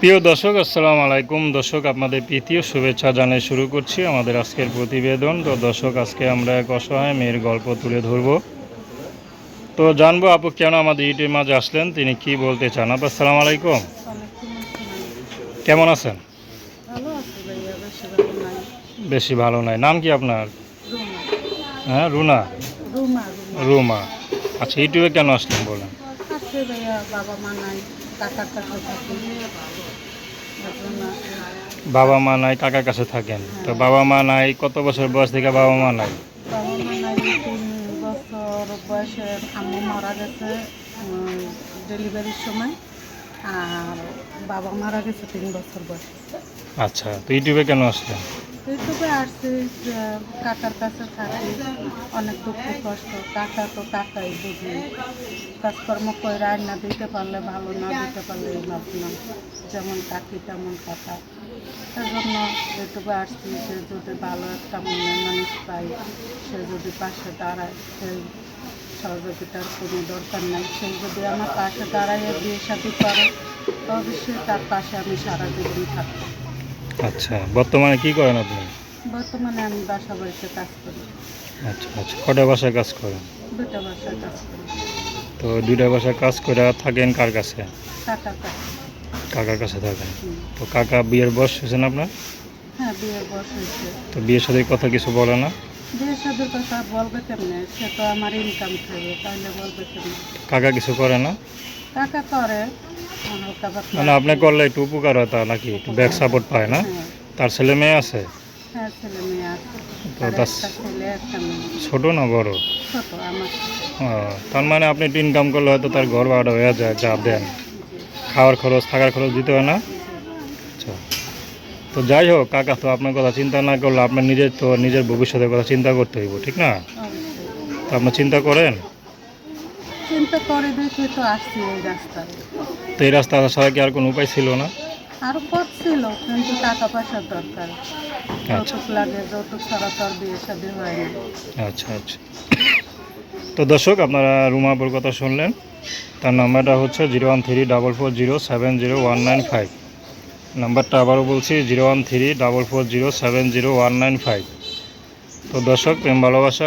প্রিয় দর্শক আসসালামু আলাইকুম। দর্শক আপনাদের প্রীতীয় শুভেচ্ছা জানিয়ে শুরু করছি আমাদের আজকের প্রতিবেদন। তো দর্শক আজকে আমরা এক অসহায় মেয়ের গল্প তুলে ধরব। তো জানব আপু কেন আমাদের ইউটিউবের মাঝে আসলেন? তিনি কি বলতে চান? আপু আসসালামু আলাইকুম। কেমন আছেন? বেশি ভালো নাই। নাম কি আপনার? হ্যাঁ রুনা? রুমা। আচ্ছা ইউটিউবে কেন আসলেন বলেন? বাবা মা নাই। বাবা মা নাই কাকার কাছে থাকেন। তো বাবা মা নাই কত বছর বয়স থেকে বাবা মা নাই? বাবা মা নাই তিন বছর বয়সে আম্মু মারা গেছে ডেলিভারির সময়। আর বাবা মারা গেছে তিন বছর বয়সে। আচ্ছা তো ইউটিউবে কেন আসলেন? ইউটিউবে আসছি যে কাকার কাছে থাকি, অনেক দুঃখ কষ্ট। কাকা তো কাকাই বুঝি। কাজকর্ম করে রান্না দিতে পারলে ভালো, না দিতে পারলে ভাবলাম যেমন কাকি তেমন কাকা তার জন্য ইউটিউবে আসছি যে যদি ভালো একটা মনের মানুষ পাই সে যদি পাশে দাঁড়ায় সেই সহযোগিতার কোনো দরকার নাই। সেই যদি আমার পাশে দাঁড়ায়, বিয়ে সাথে করে, তো অবশ্যই তার পাশে আমি সারা জীবন থাকব। আচ্ছা বর্তমানে কি করেন আপনি? বর্তমানে আমি বাসা বাড়িতে কাজ করি। আচ্ছা আচ্ছা কটা বাসায় কাজ করেন? দুটা বাসায় কাজ করি। তো দুইটা বাসায় কাজ করে থাকেন কার কাছে? কাকার কাছে। কাকার কাছে থাকেন। তো কাকা বিয়ের বয়স হয়েছেন আপনার? হ্যাঁ বিয়ের বয়স হয়েছে। তো বিয়ের সাথে কথা কিছু বলে না? বিয়ের সাথে কথা বলবে কেমনে? সে তো আমার ইনকাম খাবে তাহলে বলবে কেমনে? কাকা কিছু করে না? কাকা করে। মানে আপনি করলে একটু উপকার হয় তা নাকি? একটু ব্যাক সাপোর্ট পায় না? তার ছেলে মেয়ে আছে? হ্যাঁ তো তার ছোট না বড়? তার মানে আপনি একটু ইনকাম করলে হয়তো তার ঘর ভাড়া হয়ে যায় যা দেন। খাওয়ার খরচ থাকার খরচ দিতে হয় না? আচ্ছা। তো যাই হোক কাকা তো আপনার কথা চিন্তা না করলে আপনার নিজের তো নিজের ভবিষ্যতের কথা চিন্তা করতে হইব ঠিক না? তো আপনি চিন্তা করেন? চিন্তা করে দেখে তো আসছি এই রাস্তায়। তো এই রাস্তা আসা ছাড়া কি আর কোনো উপায় ছিল না? আরও পথ ছিল কিন্তু টাকা পয়সার দরকার। আচ্ছা। যৌতুক লাগে যৌতুক ছাড়া তো আর বিয়ে শাদী হয় না। আচ্ছা আচ্ছা। তো দর্শক আপনারা রুমাপুর কথা শুনলেন। তার নাম্বারটা হচ্ছে zero one three double four zero seven zero one nine five. নাম্বারটা আবারও বলছি zero one three double four zero seven zero one nine five. তো দর্শক প্রেম ভালোবাসা